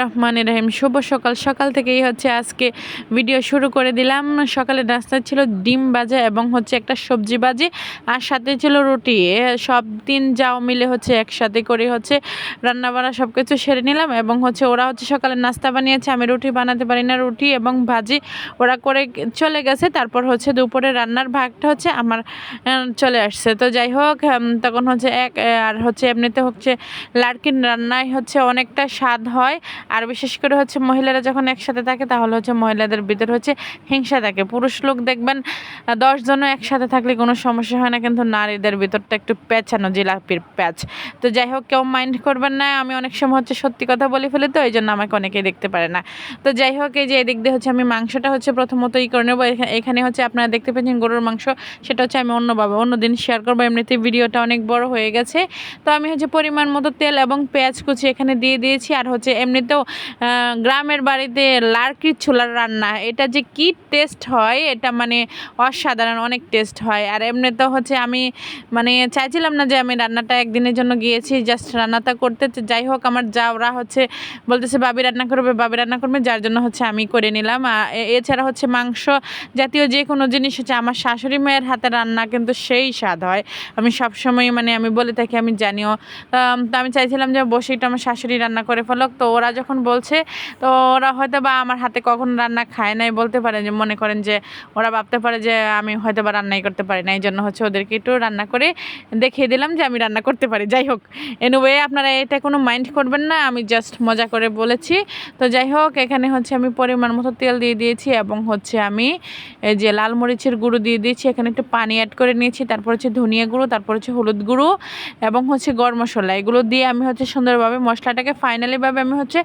রহমান রহিম। শুভ সকাল। সকাল থেকেই হচ্ছে আজকে ভিডিও শুরু করে দিলাম। সকালে নাস্তা ছিল ডিম ভাজা এবং হচ্ছে একটা সবজি ভাজি আর সাথে ছিল রুটি। সব দিন যাও মিলে হচ্ছে একসাথে করে হচ্ছে রান্না বান্না সব কিছু সেরে নিলাম এবং হচ্ছে ওরা হচ্ছে সকালে নাস্তা বানিয়েছে। আমি রুটি বানাতে পারি না, রুটি এবং ভাজি ওরা করে চলে গেছে। তারপর হচ্ছে দুপুরে রান্নার ভাগটা হচ্ছে আমার চলে আসছে। তো যাই হোক তখন হচ্ছে এক আর হচ্ছে এমনিতে হচ্ছে লাড়কির রান্নায় হচ্ছে অনেকটা স্বাদ হয়। আর বিশেষ করে হচ্ছে মহিলারা যখন একসাথে থাকে, তাহলে হচ্ছে মহিলাদের ভিতর হচ্ছে হিংসা থাকে। পুরুষ লোক দেখবেন দশজনও একসাথে থাকলে কোনো সমস্যা হয় না, কিন্তু নারীদের ভিতরটা একটু পেঁচানো, জিলাপির প্যাচ। তো যাই হোক, কেউ মাইন্ড করবেন না, আমি অনেক সময় হচ্ছে সত্যি কথা বলে ফেলি তো এই জন্য আমাকে অনেকেই দেখতে পারে না। তো যাই হোক, এই যে এদিক দিয়ে হচ্ছে আমি মাংসটা হচ্ছে প্রথমত ই করে নেব। এখানে হচ্ছে আপনারা দেখতে পাচ্ছেন গরুর মাংস, সেটা হচ্ছে আমি অন্যভাবে অন্য দিন শেয়ার করব। এমনিতে ভিডিওটা অনেক বড় হয়ে গেছে। তো আমি হচ্ছে পরিমাণ মতো তেল এবং পেঁয়াজ কুচি এখানে দিয়ে দিয়েছি, আর হচ্ছে এমনিতেও আহ, গ্রামের বাড়িতে লার্কির ছোলার রান্না এটা যে কি টেস্ট হয় এটা মানে অসাধারণ অনেক টেস্ট হয়। আর এমনিতেও হচ্ছে আমি মানে চাইছিলাম না যে আমি রান্নাটা একদিনের জন্য গিয়েছি জাস্ট রান্নাটা করতে যাই হোক আমার যা ওরা হচ্ছে বলতেছে বাবি রান্না করবে বাবি রান্না করবে যার জন্য হচ্ছে আমি করে নিলাম। এছাড়া হচ্ছে মাংস জাতীয় যে কোনো জিনিস হচ্ছে আমার শাশুড়ি মায়ের হাতে রান্না কিন্তু সেই স্বাদ হয়। আমি সবসময় মানে আমি বলে থাকি আমি জানিও। তো আমি চাইছিলাম যে বসে একটু আমার শাশুড়ি রান্না করে ফেলক। তো ওরা যখন বলছে, তো ওরা হয়তো বা আমার হাতে কখন রান্না খায় নাই, বলতে পারে যে, মনে করেন যে, ওরা ভাবতে পারে যে, আমি হয়তো বা রান্নাই করতে পারি না এই জন্য হচ্ছে ওদেরকে একটু রান্না করে দেখিয়ে দিলাম যে, আমি রান্না করতে পারি। যাই হোক এনিওয়ে আপনারা এটা কোনো মাইন্ড করবেন না, আমি জাস্ট মজা করে বলেছি। তো যাই হোক, এখানে হচ্ছে আমি পরিমাণ মতো তেল দিয়ে দিয়েছি এবং হচ্ছে আমি এই যে লাল মরিচের গুঁড়ো দিয়ে দিয়েছি, এখানে একটু পানি অ্যাড করে নিয়েছি, তারপর হচ্ছে ধনিয়া গুঁড়ো, তারপর হচ্ছে হলুদ গুঁড়ো এবং হচ্ছে গরম মশলা। এগুলো দিয়ে আমি হচ্ছে সুন্দরভাবে মশলাটাকে ফাইনালিভাবে আমি হচ্ছে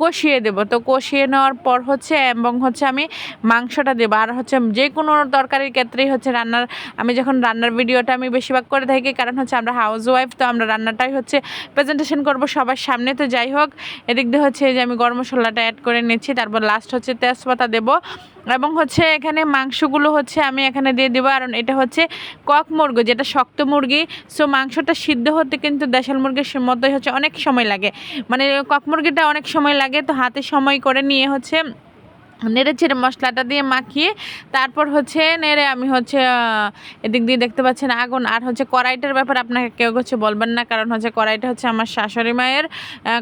কষিয়ে দেব। তো কষিয়ে নেওয়ার পর হচ্ছে এবং হচ্ছে আমি মাংসটা দেবো। আর হচ্ছে যে কোনো তরকারির ক্ষেত্রেই হচ্ছে রান্নার, আমি যখন রান্নার ভিডিওটা আমি বেশিরভাগ করে থাকি, কারণ হচ্ছে আমরা হাউস ওয়াইফ তো আমরা রান্নাটাই হচ্ছে প্রেজেন্টেশন করব সবার সামনে। তো যাই হোক, এদিক দিয়ে হচ্ছে যে আমি গরম মশলাটা অ্যাড করে নিচ্ছি, তারপর লাস্ট হচ্ছে তেজপাতা দেব। এবং হচ্ছে এখানে মাংসগুলো হচ্ছে আমি এখানে দিয়ে দেবো। কারণ এটা হচ্ছে কক মুরগি, যেটা শক্ত মুরগি। সো মাংসটা সিদ্ধ হতে কিন্তু দেশাল মুরগির মতোই হচ্ছে অনেক সময় লাগে। মানে কক মুরগিটা অনেক সময় লাগে, তো হাতে সময় করে নিয়ে হচ্ছে নেড়ে চেড়ে মশলাটা দিয়ে মাখিয়ে তারপর হচ্ছে নেড়ে আমি হচ্ছে এদিক দিয়ে দেখতে পাচ্ছেন আগুন। আর হচ্ছে কড়াইটার ব্যাপার আপনাকে কেউ হচ্ছে বলবেন না, কারণ হচ্ছে কড়াইটা হচ্ছে আমার শাশুড়ি মায়ের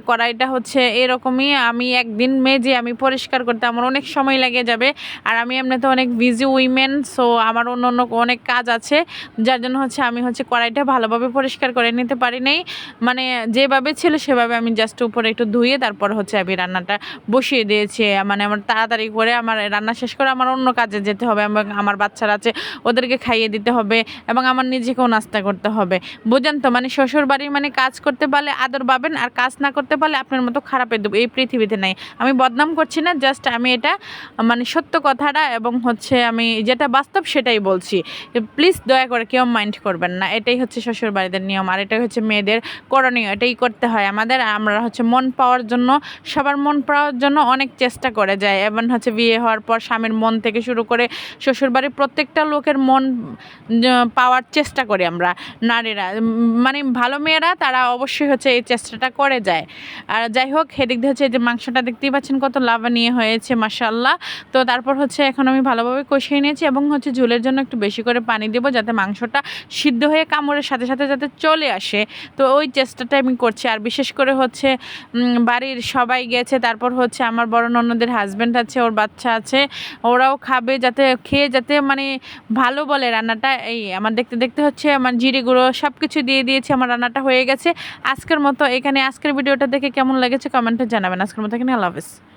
কড়াইটা হচ্ছে এরকমই। আমি একদিন মেজে আমি পরিষ্কার করতে আমার অনেক সময় লেগে যাবে, আর আমি এমনিতে অনেক বিজি উইমেন সো আমার অন্য অন্য অনেক কাজ আছে, যার জন্য হচ্ছে আমি হচ্ছে কড়াইটা ভালোভাবে পরিষ্কার করে নিতে পারি নাই। মানে যেভাবে ছিল সেভাবে আমি জাস্ট উপরে একটু ধুয়ে তারপর হচ্ছে আমি রান্নাটা বসিয়ে দিয়েছি মানে আমার তাড়াতাড়ি করে আমার রান্না শেষ করে আমার অন্য কাজে যেতে হবে এবং আমার বাচ্চারা আছে, ওদেরকে খাইয়ে দিতে হবে এবং আমার নিজেকেও নাস্তা করতে হবে। বুঝেন তো মানে শ্বশুর বাড়ি মানে কাজ করতে পারলে আদর পাবেন আর কাজ না করতে পারলে আপনার মতো খারাপের দেবো এই পৃথিবীতে নাই। আমি বদনাম করছি না জাস্ট আমি এটা মানে সত্য কথাটা এবং হচ্ছে আমি যেটা বাস্তব সেটাই বলছি। প্লিজ দয়া করে কেউ মাইন্ড করবেন না, এটাই হচ্ছে শ্বশুর বাড়িদের নিয়ম আর এটাই হচ্ছে মেয়েদের করণীয়, এটাই করতে হয়। আমাদের, আমরা হচ্ছে মন পাওয়ার জন্য, সবার মন পাওয়ার জন্য অনেক চেষ্টা করে যায় এবং হচ্ছে বিয়ে হওয়ার পর স্বামীর মন থেকে শুরু করে শ্বশুরবাড়ির প্রত্যেকটা লোকের মন পাওয়ার চেষ্টা করি আমরা, নারীরা। মানে ভালো মেয়েরা তারা অবশ্যই হচ্ছে এই চেষ্টাটা করে যায়। আর যাই হোক সেদিক দিয়ে হচ্ছে যে মাংসটা দেখতেই পাচ্ছেন কত লাভানিয়ে হয়েছে মাসাল্লাহ তো তারপর হচ্ছে এখন আমি ভালোভাবে কষিয়ে নিয়েছি এবং হচ্ছে ঝোলের জন্য একটু বেশি করে পানি দেবো যাতে মাংসটা সিদ্ধ হয়ে কামড়ের সাথে সাথে যাতে চলে আসে। তো ওই চেষ্টাটা আমি করছি। আর বিশেষ করে হচ্ছে বাড়ির সবাই গেছে, তারপর হচ্ছে আমার বড় ননদের হাজব্যান্ড আছে ওর বাচ্চা আছে, ওরাও খাবে যাতে, খেয়ে যাতে মানে ভালো বলে রান্নাটা। এই আমার দেখতে দেখতে হচ্ছে আমার জিরে গুঁড়ো সব কিছু দিয়ে দিয়েছি, আমার রান্নাটা হয়ে গেছে। আজকের মতো এখানে আজকের ভিডিওটা দেখে কেমন লেগেছে কমেন্টে জানাবেন। আজকের মতো এখানে, আল্লাহ হাফেজ।